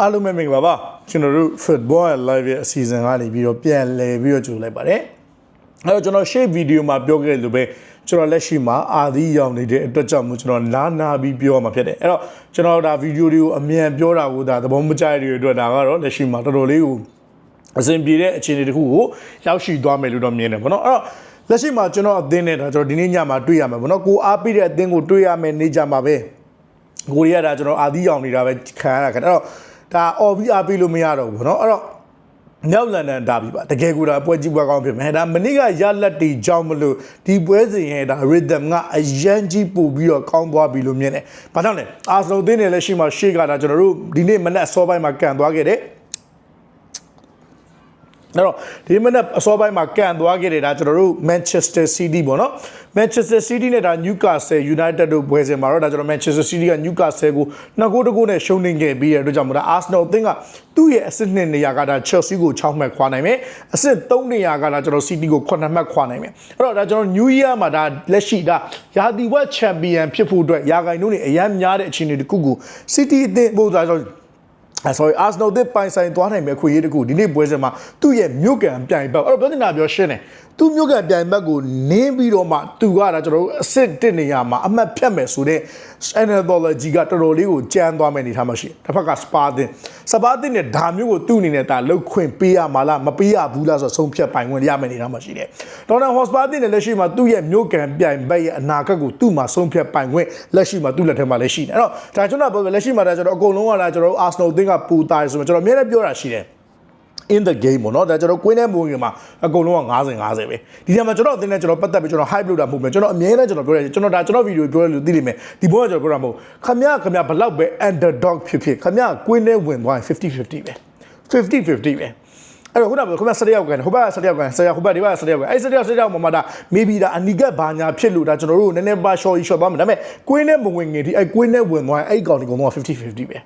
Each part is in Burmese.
အားလုံးပဲမင်္ဂလာပါကျွန်တော်တို့ football live ရဲ့အစီအစဉ်ကနေပြီးတော့ပြန်လည်ပြီးတော့ကြိုလိုက်ပါတယ်အဲ့တော့ကျွန်တော် shape video မှာပြောခဲ့လို့ပဲကျွန်တော်လက်ရှိမှာအာသီးရောက်နေတဲ့အတွက်ကြောင့်မို့ကျွန်တော်နားနာပြီးပြောရမှာဖြစ်တယ်အဲ့တော့ကျွန်တော်ဒါဗီဒီယိုတွေကိုအမြန်ပြောတာကိုဒါသဘောမကျတဲ့တွေအတွက်ဒါကတော့လက်ရှိမှာတော်တော်လေးကိုအဆင်ပြေတဲ့အခြေအနေတစ်ခုကိုရောက်ရှိသွားမယ်လို့တော့မြင်တယ်ပေါ့နော်အဲ့တော့လက်ရှိမှာကျွန်တော်အသင်းနဲ့ဒါကျွန်တော်ဒီနေ့ညမှာတွေ့ရမှာပေါ့နော်ကိုအားပေးတဲ့အသင်းကိုတွေ့ရမယ်နေကြမှာပဲကိုရီးယားဒါကျွန်တော်အာသီးရောင်နေတာပဲခံရတာခင်ဗျအဲ့တော့ ဒါအော်ပြီးအားပေးလို့မရတော့ဘူးเนาะအဲ့တော့မြောက်လန်ဒန်ဒါပြီပါတကယ်ကိုဒါပွဲကြီးပွဲကောင်းဖြစ်မယ်ဒါမနေ့ကရလက်တီကြောင်းမလို့ဒီပွဲစဉ်ရဲ့ဒါ rhythm ကအရန်ကြီးပို့ပြီးတော့ကောင်းသွားပြီလို့မြင်တယ်။ဘာကြောင့်လဲအာဆနိုသင်းနယ်လည်းရှိမှရှေ့ကဒါကျွန်တော်တို့ဒီနေ့မနက်အစောပိုင်းမှာကန်သွားခဲ့တယ်။ အဲ့တော့ဒီမနေ့အစောပိုင်းမှာကန်သွားခဲ့တယ်ဒါကျွန်တော်တို့ Manchester City ပေါ့နော် Manchester City နဲ့ဒါ Newcastle United တို့ပွဲစဉ်မှာတော့ဒါကျွန်တော် Manchester City က Newcastle ကိုနှစ်ဂိုးတစ်ဂိုးနဲ့ရှုံးနေခဲ့ပြီးတဲ့အတွက်ကြောင့်မို့ဒါ Arsenal အသင်းကသူ့ရဲ့အဆင့်2နေရာကဒါ Chelsea ကို6မှတ်ခွာနိုင်မယ်အဆင့်3နေရာကဒါကျွန်တော် City ကို9မှတ်ခွာနိုင်မယ်အဲ့တော့ဒါကျွန်တော် New Year မှာဒါလက်ရှိဒါရာသီဝက်ချန်ပီယံဖြစ်ဖို့အတွက်ရာဂိုင်တို့နေအရန်များတဲ့အခြေအနေတစ်ခုကို City အသင်းပို့သားဆို အဲ sorry Arsenal တဲ့ပိုင်ဆိုင်သွားနိုင်မဲ့ခွေရေးတကူဒီနေ့ပွဲစဉ်မှာသူ့ရဲ့မြို့ကန်ပြိုင်ဘက်အဲ့တော့ပြောနေတာပြောရှင်းတယ် သူ့မြို့ကန်ပြိုင်ဘက်ကိုနင်းပြီးတော့မှသူကဒါကျွန်တော်တို့အစ်စ်တစ်နေရာမှာအမှတ်ဖြတ်မယ်ဆိုတဲ့ anthology ကတော်တော်လေးကိုကြမ်းသွားမယ်အနေထားမှရှိတယ်တစ်ဖက်က spa တင်စပါတင်နဲ့ဒါမျိုးကိုသူ့အနေနဲ့ဒါလှုပ်ခွင့်ပေးရမှာလားမပေးရဘူးလားဆိုတော့ဆုံးဖြတ်ပိုင်ခွင့်ရမယ်အနေထားမှရှိတယ်ဒေါ်နယ်ဟော့စပါတင်နဲ့လက်ရှိမှာသူ့ရဲ့မြို့ကန်ပြိုင်ဘက်ရဲ့အနာဂတ်ကိုသူ့မှာဆုံးဖြတ်ပိုင်ခွင့်လက်ရှိမှာသူ့လက်ထဲမှာလည်းရှိတယ်အဲ့တော့ဒါကျွန်တော်ပြောလက်ရှိမှာဒါကျွန်တော်အကုန်လုံးကဒါကျွန်တော် Arsenal အသင်းကပူတာဆိုတော့ကျွန်တော်အများနဲ့ပြောတာရှိတယ် in the game ပေါ့နော်ဒါကျွန်တော်ကွင်းထဲမဝင်ခင်မှာအကုန်လုံးက90 50ပဲဒီထဲမှာကျွန်တော်အတင်းနဲ့ကျွန်တော်ပတ်သက်ပြီးကျွန်တော် hype လုပ်တာမဟုတ်ဘူးကျွန်တော်အမြဲတမ်းကျွန်တော်ပြောရတယ်ကျွန်တော်ဒါကျွန်တော်ဗီဒီယိုပြောရလို့သိလိမ့်မယ်ဒီဘောကကျွန်တော်ပြောတာမဟုတ်ခမရခမရဘလောက်ပဲ underdog ဖြစ်ဖြစ်ခမရကွင်းထဲဝင်သွားရင်50 50ပဲ50 50ပဲအဲ့တော့ခုနကခမစတယောက်ကန်ဟိုဘက်ကစတယောက်ကန်ဆရာဟိုဘက်ဒီဘက်ကစတယောက်ကန်အဲ့စတယောက်စတယောက်မှာမှဒါ maybe ဒါအနိကဘာညာဖြစ်လို့ဒါကျွန်တော်တို့နည်းနည်းပါ short short သွားမှာဒါပေမဲ့ကွင်းထဲမဝင်ခင်ဒီအဲ့ကွင်းထဲဝင်သွားရင်အဲ့ကောင်ဒီကောင်က50 50ပဲ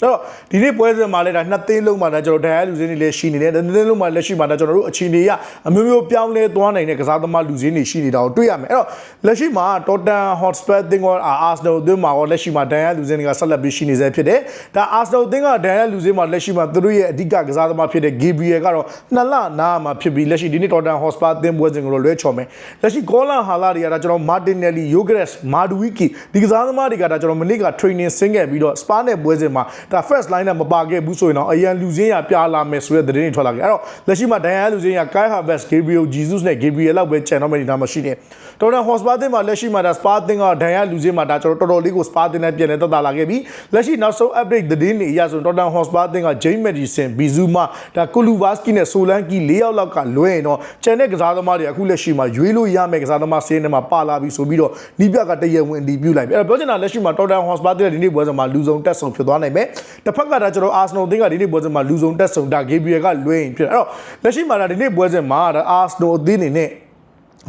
ဆိုတော့ဒီနေ့ပွဲစဉ်မှာလည်းဒါနှစ်သိန်းလုံးမှာဒါကျွန်တော်ဒိုင်ယာလူစင်းတွေလည်းရှိနေတယ်နှစ်သိန်းလုံးမှာလက်ရှိမှာဒါကျွန်တော်တို့အချင်းတွေရအမျိုးမျိုးပြောင်းလဲသွားနိုင်တဲ့ကစားသမားလူစင်းတွေရှိနေတာကိုတွေ့ရမယ်အဲ့တော့လက်ရှိမှာ Tottenham Hotspur အသင်းက Arsenal အသင်းမှာရောလက်ရှိမှာဒိုင်ယာလူစင်းတွေကဆက်လက်ပြီးရှိနေဆဲဖြစ်တယ်ဒါ Arsenal အသင်းကဒိုင်ယာလူစင်းမှာလက်ရှိမှာသူတို့ရဲ့အဓိကကစားသမားဖြစ်တဲ့ Gabriel ကတော့နှစ်လနာမှာဖြစ်ပြီးလက်ရှိဒီနေ့ Tottenham Hotspur အသင်းပွဲစဉ်ကိုလွှဲချော်မယ်လက်ရှိ Golan Hala တွေကဒါကျွန်တော် Martinelli Yogres Maduiki ဒီကစားသမားတွေကဒါကျွန်တော်မနေ့က training ဆင်းခဲ့ပြီးတော့ Spa နဲ့ပွဲစဉ်မှာဒါ first line နဲ့မပါခဲ့ဘူးဆိုရင်တော့အရန်လူစင်းရပြလာမယ်ဆိုတဲ့သတင်းတွေထွက်လာခဲ့အဲ့တော့လက်ရှိမှာဒိုင်ယာလူစင်းရ Kai Havertz Gabriel Jesus နဲ့ Gabriel လောက်ပဲချန်တော့မယ်နေတာမရှိတယ်တော်တော် Hotspur အသင်းမှာလက်ရှိမှာဒါ Spa အသင်းကဒိုင်ယာလူစင်းမှာဒါကျွန်တော်တော်တော်လေးကို Spa အသင်းနဲ့ပြန်လဲတက်တာလာခဲ့ပြီးလက်ရှိနောက်ဆုံး update သတင်းတွေအရဆိုရင် Tottenham Hotspur အသင်းက James Madison Bizuma ဒါ Kulubaski နဲ့ Solanke ၄ယောက်လောက်ကလွဲရင်တော့ကျန်တဲ့ကစားသမားတွေအခုလက်ရှိမှာရွေးလို့ရမယ့်ကစားသမားစင်းထဲမှာပါလာပြီဆိုပြီးတော့နီးပြကတရဝင်အတည်ပြုလိုက်ပြီအဲ့တော့ပြောချင်တာလက်ရှိမှာ Tottenham Hotspur အသင်းကဒီနေ့ပွဲစဉ်မှာလူဆုံးတက်ဆုံဖြစ်သွားနိုင်မယ်တစ်ဖက်ကဒါကျွန်တော် Arsenal အသင်းကဒီနေ့ပွဲစဉ်မှာလူဆုံးတက်ဆုံဒါ Gabriel ကလွဲရင်ဖြစ်တယ်အဲ့တော့လက်ရှိမှာဒါဒီနေ့ပွဲစဉ်မှာဒါ Arsenal အသင်းအနေနဲ့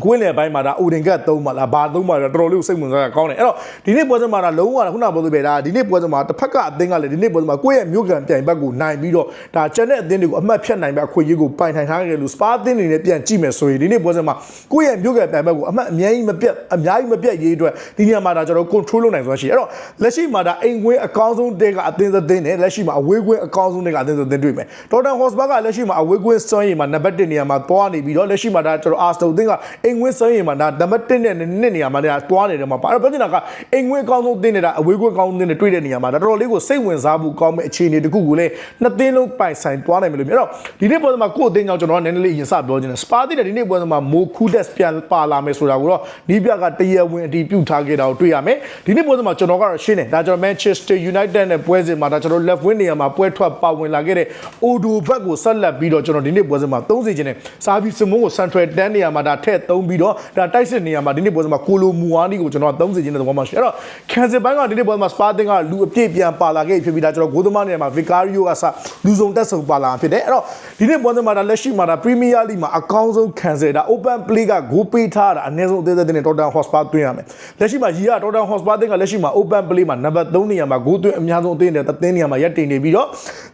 ကွင်းလေပိုင်းမှာဒါအိုဒင်ကတ်သုံးပါလားဘာသုံးပါလဲတော်တော်လေးကိုစိတ်ဝင်စားရကောင်းတယ်အဲ့တော့ဒီနေ့ပွဲစဉ်မှာဒါလုံးဝခုနကပြောသလိုပဲဒါဒီနေ့ပွဲစဉ်မှာတစ်ဖက်ကအသင်းကလည်းဒီနေ့ပွဲစဉ်မှာကိုယ့်ရဲ့မြို့ကန်ပြိုင်ဘက်ကိုနိုင်ပြီးတော့ဒါကျန်တဲ့အသင်းတွေကိုအမှတ်ဖြတ်နိုင်ပဲအခွင့်အရေးကိုပိုင်ထိုင်ထားခဲ့လို့စပါအသင်းတွေနဲ့ပြန်ကြည့်မယ်ဆိုရင်ဒီနေ့ပွဲစဉ်မှာကိုယ့်ရဲ့မြို့ကန်ပြိုင်ဘက်ကိုအမှတ်အများကြီးမပြတ်အများကြီးမပြတ်ရေးအတွက်ဒီနေရာမှာဒါကျွန်တော် control လုပ်နိုင်စွမ်းရှိတယ်အဲ့တော့လက်ရှိမှာဒါအိမ်ကွင်းအကောင်းဆုံးတဲကအသင်းသင်းနဲ့လက်ရှိမှာအဝေးကွင်းအကောင်းဆုံးတဲကအသင်းသင်းတွေ့မယ်တော်တန်ဟော့စဘာကလက်ရှိမှာအဝေးကွင်းစွမ်းရည်မှာနံပါတ်1နေရာမှာသွားနေပြီးတော့လက်ရှိမှာဒါကျွန်တော်အာစတိုအသင်းကအိမ်ကွင်းစွမ်းရည်မှာဒါနံပါတ်1နဲ့2နေရာမှာဒါသွားနေတယ်မှာပါအဲ့တော့ပြောချင်တာကအိမ်ကွင်းအကောင်းဆုံးအသင်းနေတာအဝေးကွင်းအကောင်းဆုံးအသင်းနဲ့တွေ့တဲ့နေရာမှာဒါတော်တော်လေးကိုစိတ်ဝင်စားဖို့ကောင်းမဲ့အခြေအနေတစ်ခုကိုလည်းနှစ်သင်းလုံးပိုင်ဆိုင်သွားနိုင်မယ်လို့မြင်အဲ့တော့ဒီနေ့ပွဲမှာကိုယ့်အသင်းကြောင့်ကျွန်တော်ကနည်းနည်းလေးအရင်စပြောချင်တယ်စပါတီတဲ့ဒီနေ့ပွဲမှာမိုခူဒက်ပြန်ပါလာမယ်ဆိုတာကိုတော့နီးပြကတရဝင်အတီးပြုတ်ထားခဲ့တာကိုတွေ့ရမယ်ဒီနေ့ပွဲမှာကျွန်တော်ကတော့ရှင်းတယ်ဒါကျွန်တော် Manchester United နဲ့ပွဲစဉ်မှာဒါကျွန်တော် left wing နေရာမှာပွဲထွက်ပါဝင်လာခဲ့တဲ့ Odo ဘက်ကိုဆက်လက်ပြီးတော့ကျွန်တော်ဒီနေ့ပွဲစဉ်မှာ30ချင်တယ်စာဘီစမုံကို Central 10နေရာမှာဒါထည့်သုံးပြီးတော့ဒါတိုက်စစ်နေရာမှာဒီနေ့ပွဲစဉ်မှာကိုလိုမူဝါနီကိုကျွန်တော်30ချင်တဲ့သဘောမှရှိအဲ့တော့ Cancel ဘန်းကဒီနေ့ပွဲမှာ Spartan ကလူအပြည့်ပြန်ပါလာခဲ့ဖြစ်ပြီးဒါကျွန်တော်ဂိုးသမားနေရာမှာ Vicario ကစလူစုံတက်ဆုံပါလာဖြစ်တယ်အဲ့တော့ဒီနေ့ပွဲစဉ်မှာဒါလက်ရှိမှာဒါ Premier League မှာအကောင်းဆုံး Cancel ဒါ Open Play ကဂိုးပေးထားတာအနည်းဆုံးအသေးသေးနဲ့ Tottenham Hotspur တွင်းရမယ်လက်ရှိမှာရီက Tottenham Hotspur တင်ကလက်ရှိမှာ Open Play မှာနံပါတ်3နေရာမှာဂိုးသွင်းအများဆုံးအသင်းနဲ့တသင်းနေရာမှာရက်တင်နေပြီးတော့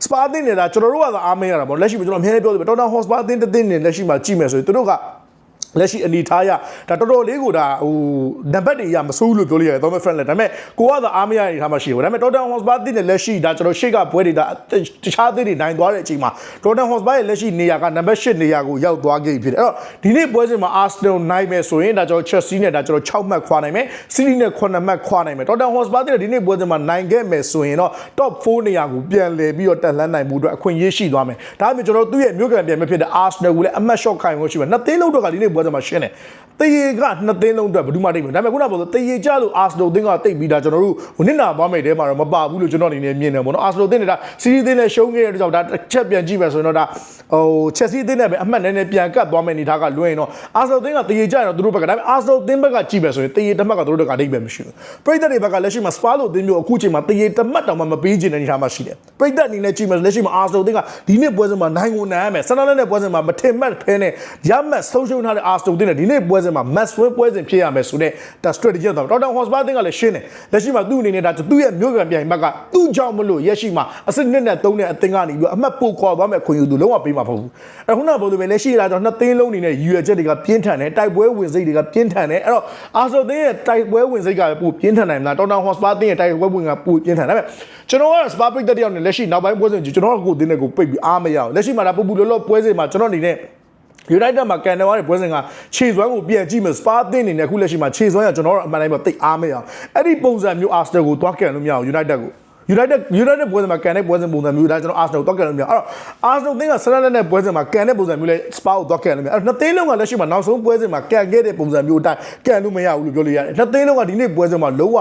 Spa တင်နေတာကျွန်တော်တို့ကသာအားမရတာပေါ့လက်ရှိမှာကျွန်တော်အများကြီးပြောတယ် Tottenham Hotspur တင်တသင်းနဲ့လက်ရှိမှာကြည့်မယ်ဆိုရင်သူတို့က လက်ရှိအနေထားရဒါတော်တော်လေးကိုဒါဟိုနံပါတ်တွေရမဆိုးဘူးလို့ပြောလို့ရတယ် Thomas Frank လည်းဒါပေမဲ့ကိုကသာအားမရအနေထားမှရှိတယ်ဒါပေမဲ့ Tottenham Hotspur တည်တဲ့လက်ရှိဒါကျွန်တော်ရှေ့ကပွဲတွေဒါတခြားသစ်တွေနိုင်သွားတဲ့အချိန်မှာ Tottenham Hotspur ရဲ့လက်ရှိနေရာကနံပါတ်8နေရာကိုရောက်သွားခဲ့ပြီဖြစ်တယ်အဲ့တော့ဒီနေ့ပွဲစဉ်မှာ Arsenal နိုင်မယ်ဆိုရင်ဒါကျွန်တော် Chelsea နဲ့ဒါကျွန်တော်6မှတ်ခွာနိုင်မယ် City နဲ့9မှတ်ခွာနိုင်မယ် Tottenham Hotspur တည်တဲ့ဒီနေ့ပွဲစဉ်မှာနိုင်ခဲ့မယ်ဆိုရင်တော့ top 4နေရာကိုပြန်လည်ပြီးတော့တက်လှမ်းနိုင်မှုအတွက်အခွင့်အရေးရှိသွားမယ်ဒါပေမဲ့ကျွန်တော်သူ့ရဲ့မြို့ကန်ပြန်မဖြစ်တဲ့ Arsenal ကိုလည်းအမှတ် shot ခိုင်ဖို့ရှိမယ်နှစ်သိန်းလုံးတော့ကဒီနေ့ပွဲစဉ်မှာရှင်းတယ်တရေကနှစ်သိန်းလုံးအတွက်ဘယ်သူမှတိတ်မဒါပေမဲ့ခုနကပြောလို့တရေကြလို့ Arsenal တင်းကတိတ်ပြီးဒါကျွန်တော်တို့ဟိုနစ်နာသွားမယ်တဲမှာတော့မပါဘူးလို့ကျွန်တော်အနေနဲ့မြင်တယ်ပေါ့နော် Arsenal တင်းနေတာစီးရီးတင်းနဲ့ရှုံးခဲ့တဲ့အတွက်ကြောင့်ဒါတစ်ချက်ပြန်ကြည့်မယ်ဆိုရင်တော့ဒါဟို Chelsea တင်းနဲ့ပဲအမှတ်နည်းနည်းပြန်ကတ်သွားမယ်အနေထားကလွှဲရင်တော့ Arsenal တင်းကတရေကြရင်တော့သူတို့ဘက်ကဒါပေမဲ့ Arsenal တင်းဘက်ကကြည့်မယ်ဆိုရင်တရေတစ်မှတ်ကသူတို့တို့ကတိတ်ပဲမရှိဘူးပရိသတ်တွေဘက်ကလက်ရှိမှာ Spa လို့တင်းမျိုးအခုချိန်မှာတရေတစ်မှတ်တောင်မှမပေးချင်တဲ့အနေထားမှာရှိတယ်ပရိသတ်အနေနဲ့ကြည့်မယ်လက်ရှိမှာ Arsenal တင်းကဒီနေ့ပွဲစဉ်မှာနိုင်ကိုနိုင်ရမယ်ဆန်နာလက်နဲ့ပွဲစဉ်မှာမထင်မှတ်ဖဲနဲ့ရမှတ်ဆုံးရှုံးထားတဲ့ Arsenal တင်းနဲ့ဒီနေ့ပွဲစဉ်မှာ match win ပွဲစဉ်ဖြစ်ရမယ်ဆိုတဲ့ဒါ strategy တော့ Tottenham Hotspur တင်းကလည်းရှင်းတယ်လက်ရှိမှာသူ့အနေနဲ့ဒါသူ့ရဲ့မြို့ကန်ပြိုင်ဘက်ကသူ့ကြောင့်မလို့ရက်ရှိမှာအစစ်နှစ်နဲ့သုံးတဲ့အသင်းကနေပြီးအမှတ်ပို့ခေါ်သွားမယ်ခွင့်ယူသူလုံးဝပေးမှာမဟုတ်ဘူးအဲခုနကပြောလို့ပဲလက်ရှိလာတော့နှစ်သိန်းလုံးအနေနဲ့ရည်ရွယ်ချက်တွေကပြင်းထန်တယ်တိုက်ပွဲဝင်စိတ်တွေကပြင်းထန်တယ်အဲ့တော့ Arsenal တင်းရဲ့တိုက်ပွဲဝင်စိတ်ကပိုပြင်းထန်နိုင်မလား Tottenham Hotspur တင်းရဲ့တိုက်ပွဲဝင်ကပိုပြင်းထန်တယ်ဒါပေမဲ့ကျွန်တော်က Spa ပိတ်တဲ့တယောက်နဲ့လက်ရှိနောက်ပိုင်းပွဲစဉ်ကျွန်တော်ကကိုယ်တင်းနဲ့ကိုပိတ်ပြီးအားမရအောင်လက်ရှိမှာဒါပူပူလောလောပွဲစဉ်မှာကျွန်တော်အနေနဲ့ United မှာကန်တယ်ဝါတဲ့ပွဲစဉ်ကခြေစွမ်းကိုပြန်ကြည့်မယ်စပါသင်းနေနဲ့အခုလက်ရှိမှာခြေစွမ်းရကျွန်တော်တို့အမှန်တိုင်းမှာတိတ်အားမရအောင်အဲ့ဒီပုံစံမျိုး Arsenal ကိုသွားကန်လို့မရအောင် United ကို United United ပွဲစဉ်မှာကန်တဲ့ပွဲစဉ်ပုံစံမျိုးဒါကျွန်တော် Arsenal ကိုသွားကန်လို့မရအောင်အဲ့တော့ Arsenal သင်းကဆရလက်နဲ့ပွဲစဉ်မှာကန်တဲ့ပုံစံမျိုးလဲ Spa ကိုသွားကန်လို့မရအဲ့တော့နှစ်သိန်းလုံးကလက်ရှိမှာနောက်ဆုံးပွဲစဉ်မှာကန်ခဲ့တဲ့ပုံစံမျိုးအတိုင်းကန်လို့မရဘူးလို့ပြောလို့ရတယ်နှစ်သိန်းလုံးကဒီနေ့ပွဲစဉ်မှာလုံးဝ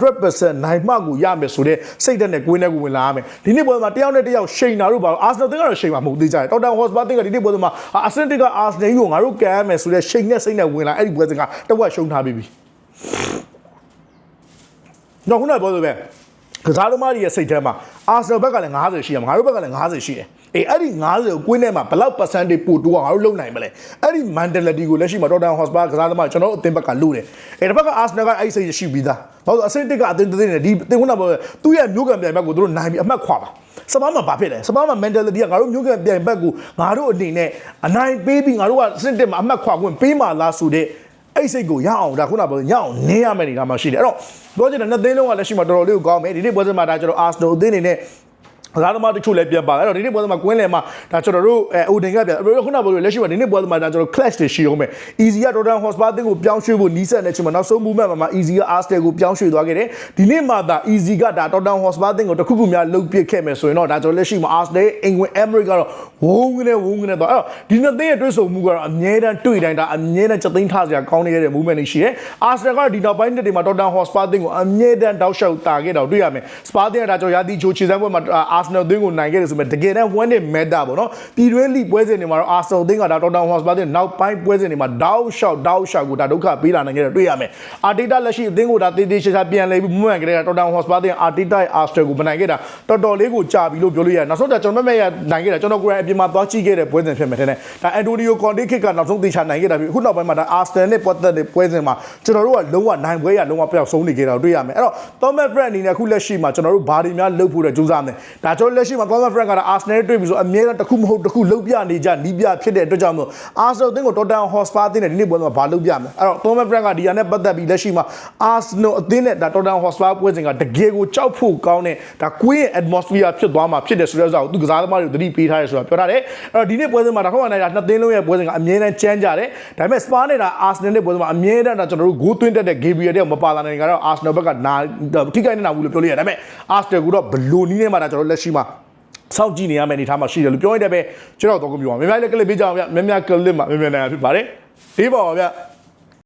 100%နိုင်မှကိုရမယ်ဆိုတဲ့စိတ်ဓာတ်နဲ့ကိုယ်နဲ့ကိုယ်ဝင်လာရမယ်ဒီနေ့ပွဲမှာတယောက်နဲ့တယောက်ရှိန်တာတို့ပါ Arsenal သင်းကတော့ရှိန်မှာမဟုတ်သေးကြတယ် Tottenham Hotspur သင်းကဒီနေ့ပွဲစဉ်မှာအဆင်တက Arsenal ကိုငါတို့ကန်ရမယ်ဆိုတဲ့ရှိန်နဲ့စိတ်နဲ့ဝင်လာအဲ့ဒီပွဲစဉ်ကတဝက်ရှုံးထားပြီးပြီတော့ခုနကပြောလို့ပဲ ကစားသမားတွေရဲ့စိတ်ထဲမှာအာဆနယ်ဘက်ကလည်း90ရှိရမှာငါတို့ဘက်ကလည်း90ရှိတယ်အေးအဲ့ဒီ90ကိုကွင်းထဲမှာဘယ်လောက် percentage ပို့တိုးအောင်ငါတို့လုံနိုင်မလဲအဲ့ဒီ mentality ကိုလက်ရှိမှာ Tottenham Hotspur ကစားသမားကျွန်တော်တို့အသင်းဘက်ကလို့တယ်အေးတစ်ဘက်က Arsenal ကအဲ့ဒီစိတ်ရှိပြီးသားဘာလို့အဆင့်တစ်ကအသင်းတစ်သင်းနဲ့ဒီအသင်းခုနကပြောသူ့ရဲ့မျိုးကံပြိုင်ဘက်ကိုသူတို့နိုင်ပြီးအမှတ်ခွာပါစပါးမှာဘာဖြစ်လဲစပါးမှာ mentality ကငါတို့မျိုးကံပြိုင်ဘက်ကိုငါတို့အနေနဲ့အနိုင်ပေးပြီးငါတို့ကအဆင့်တစ်မှာအမှတ်ခွာခွင့်ပေးမှလားဆိုတဲ့ အဲ့စိတ်ကိုရအောင်ဒါခုနကပြောရအောင်နင်းရမယ်နေတာမှရှိတယ်အဲ့တော့ပြောချင်တယ်နှစ်သိန်းလုံးကလက်ရှိမှာတော်တော်လေးကိုကောင်းမယ်ဒီနေ့ပွဲစဉ်မှာဒါကျွန်တော် Arsenal အသင်းအနေနဲ့ ကစားသမားတချို့လည်းပြန်ပါအဲ့တော့ဒီနေ့ပွဲစဉ်မှာကွင်းလယ်မှာဒါကျွန်တော်တို့အဲအိုဒင်ကပြန်အဲ့တော့ခုနကပြောလို့လက်ရှိမှာဒီနေ့ပွဲစဉ်မှာဒါကျွန်တော် clash တွေရှိအောင်မယ် easy က Tottenham Hotspur အသင်းကိုပြောင်းရွှေ့ဖို့နီးစပ်နေချိန်မှာနောက်ဆုံး movement မှာ easy က Arsenal ကိုပြောင်းရွှေ့သွားခဲ့တယ်ဒီနေ့မှာဒါ easy ကဒါ Tottenham Hotspur အသင်းကိုတစ်ခုခုများလှုပ်ပစ်ခဲ့မယ်ဆိုရင်တော့ဒါကျွန်တော်လက်ရှိမှာ Arsenal အင်္ဂဝင် Emirates ကတော့ဝုန်းကနေဝုန်းကနေတော့အဲ့တော့ဒီနှစ်သင်းရဲ့တွေ့ဆုံမှုကတော့အမြဲတမ်းတွေ့တိုင်းဒါအမြဲတမ်းချက်သိမ်းထားစရာကောင်းနေတဲ့ movement တွေရှိတယ် Arsenal ကတော့ဒီနောက်ပိုင်းနှစ်တွေမှာ Tottenham Hotspur အသင်းကိုအမြဲတမ်းတောက်လျှောက်တာခဲ့တော့တွေ့ရမယ် Spa အသင်းကဒါကျွန်တော်ရာသီချိုးခြေစမ်းပွဲမှာ Arsenal အသင်းကိုနိုင်ခဲ့တယ်ဆိုပေမဲ့တကယ်တမ်း one day matter ပေါ့နော်ပြည်တွင်းလိပွဲစဉ်တွေမှာတော့ Arsenal အသင်းကဒါ Tottenham Hotspur အသင်းနောက်ပိုင်းပွဲစဉ်တွေမှာတောက်လျှောက်တောက်လျှောက်ကိုဒါဒုက္ခပေးလာနိုင်ခဲ့တယ်တွေ့ရမယ် Arteta လက်ရှိအသင်းကိုဒါတေးသေးချာချာပြန်လဲပြီး movement ကလေးက Tottenham Hotspur အသင်း Arteta ရဲ့ Arsenal ကိုမနိုင်ခဲ့တာတော်တော်လေးကိုကြာပြီလို့ပြောလို့ရတယ်နောက်ဆုံးကျကျွန်တော်မက်မက်ရနိုင်ခဲ့တာကျွန်တော်ကိုယ်တိုင်အပြင်မှာသွားကြည့်ခဲ့တဲ့ပွဲစဉ်ဖြစ်မယ်တဲ့ဒါအန်တိုနီယိုကွန်တေခစ်ကနောက်ဆုံးသေချာနိုင်ခဲ့တာပြီအခုနောက်ပိုင်းမှာဒါအာစနယ်နဲ့ပတ်သက်တဲ့ပွဲစဉ်မှာကျွန်တော်တို့ကလုံးဝနိုင်ပွဲရလုံးဝပျောက်ဆုံးနေကြတာတွေ့ရမယ်အဲ့တော့ Thomas Frank အနေနဲ့အခုလက်ရှိမှာကျွန်တော်တို့ဘာတွေများလုပ်ဖို့တဲ့ကြိုးစားမယ်ဒါကျွန်တော်လက်ရှိမှာ Thomas Frank ကတော့အာစနယ်နဲ့တွေ့ပြီဆိုအမြဲတမ်းတစ်ခုမဟုတ်တစ်ခုလုပ်ပြနေကြနီးပြဖြစ်တဲ့အတွက်ကြောင့်မို့အာစနယ်အသင်းကို Tottenham Hotspur အသင်းနဲ့ဒီနေ့ပွဲမှာဘာလုပ်ပြမလဲအဲ့တော့ Thomas Frank ကဒီဟာနဲ့ပတ်သက်ပြီးလက်ရှိမှာအာစနယ်အသင်းနဲ့ဒါ Tottenham Hotspur ပွဲစဉ်ကတကယ်ကိုကြောက်ဖို့ကောင်းတဲ့ဒါ Queen atmosphere ဖြစ်သွားမှာဖြစ်တယ်ဆိုတဲ့ဥစ္စာကိုသူကစားသမားတွေကိုသတိပေးထားတယ်ဆိုတာပြောထားတယ်အဲ့တော့ဒီနေ့ပွဲစဉ်မှာဒါခေါင်းနိုင်တာနှစ်သင်းလုံးရဲ့ပွဲစဉ်ကအမြဲတမ်းကြမ်းကြတယ်ဒါပေမဲ့ Spa နဲ့ဒါ Arsenal နဲ့ပွဲစဉ်မှာအမြဲတမ်းဒါကျွန်တော်တို့ဂိုးသွင်းတတ်တဲ့ Gabriel တဲ့မပါလာနိုင်ကြတော့ Arsenal ဘက်ကနာထိခိုက်နေတာဘူးလို့ပြောလို့ရတယ်ဒါပေမဲ့ Arsenal ကတော့ဘလိုနီးနဲ့မှဒါကျွန်တော်လက်ရှိမှာစောင့်ကြည့်နေရမယ့်အနေအထားမှာရှိတယ်လို့ပြောရတဲ့ပဲကျွန်တော်တော့ကိုပြောပါမယ်။မြမလည်းကလစ်ပေးကြအောင်ဗျ။မြမကလစ်မှာမြမနိုင်ဖြစ်ပါတယ်။ဒီပါပါဗျ။